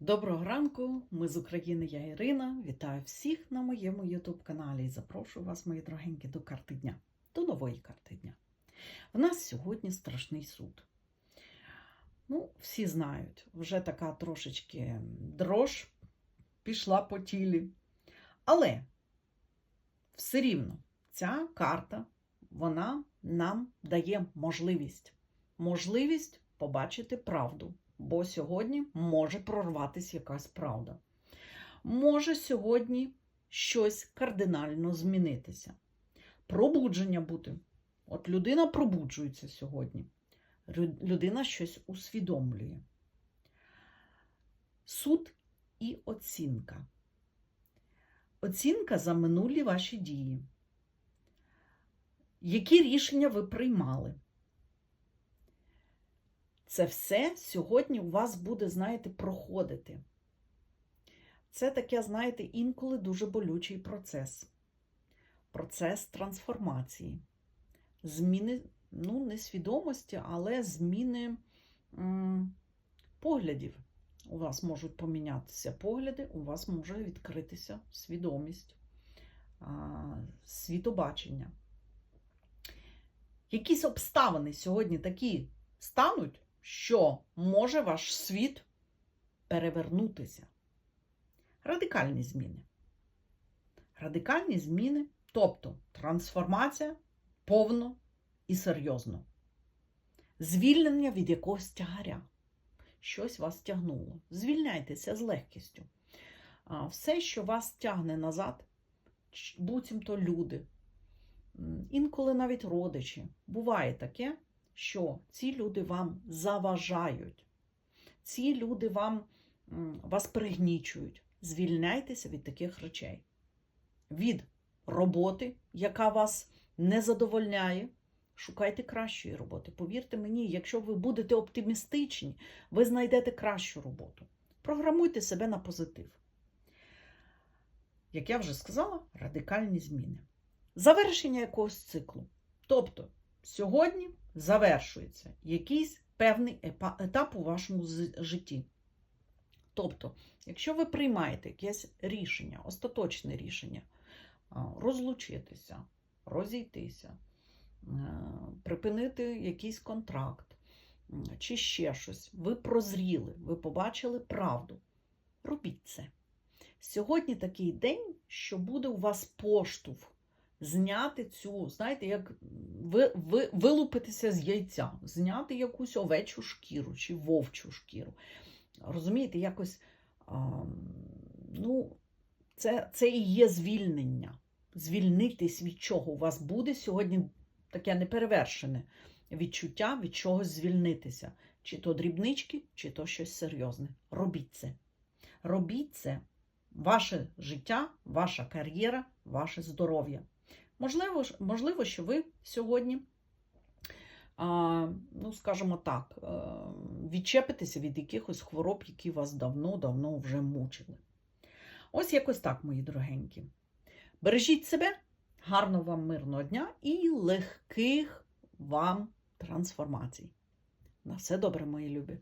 Доброго ранку, ми з України, я Ірина. Вітаю всіх на моєму YouTube каналі і запрошую вас, мої дорогенькі, до карти дня, до нової карти дня. В нас сьогодні страшний суд. Ну, всі знають, вже така трошечки дрож пішла по тілі. Але все рівно ця карта вона нам дає можливість. Можливість побачити правду. Бо сьогодні може прорватися якась правда. Може сьогодні щось кардинально змінитися. Пробудження бути. От людина пробуджується сьогодні. Людина щось усвідомлює. Суд і оцінка. Оцінка за минулі ваші дії. Які рішення ви приймали? Це все сьогодні у вас буде, знаєте, проходити. Це таке, знаєте, інколи дуже болючий процес. Процес трансформації. Зміни, ну, не свідомості, але зміни м, поглядів. У вас можуть помінятися погляди, у вас може відкритися свідомість, а, світобачення. Якісь обставини сьогодні такі стануть, що може ваш світ перевернутися. Радикальні зміни. Радикальні зміни, тобто трансформація повно і серйозно. Звільнення від якогось тягаря. Щось вас тягнуло. Звільняйтеся з легкістю. Все, що вас тягне назад, буцімто люди, інколи навіть родичі. Буває таке, що ці люди вам заважають, ці люди вам, вас пригнічують. Звільняйтеся від таких речей. Від роботи, яка вас не задовольняє. Шукайте кращої роботи. Повірте мені, якщо ви будете оптимістичні, ви знайдете кращу роботу. Програмуйте себе на позитив. Як я вже сказала, радикальні зміни. Завершення якогось циклу. Тобто, сьогодні завершується якийсь певний етап у вашому житті. Тобто, якщо ви приймаєте якесь рішення, остаточне рішення, розлучитися, розійтися, е, припинити якийсь контракт чи ще щось, ви прозріли, ви побачили правду. Робіть це. Сьогодні такий день, що буде у вас поштовх зняти цю, знаєте, як ви, ви, вилупитися з яйця, зняти якусь овечу шкіру чи вовчу шкіру. Розумієте, якось а, ну, це, це і є звільнення. Звільнитись від чого. У вас буде сьогодні таке неперевершене відчуття від чогось звільнитися. Чи то дрібнички, чи то щось серйозне. Робіть це. Робіть це. Ваше життя, ваша кар'єра, ваше здоров'я. Можливо, можливо, що ви сьогодні, ну, скажімо так, е, відчепитеся від якихось хвороб, які вас давно-давно вже мучили. Ось якось так, мої дорогенькі. Бережіть себе, гарного вам мирного дня і легких вам трансформацій. На все добре, мої любі!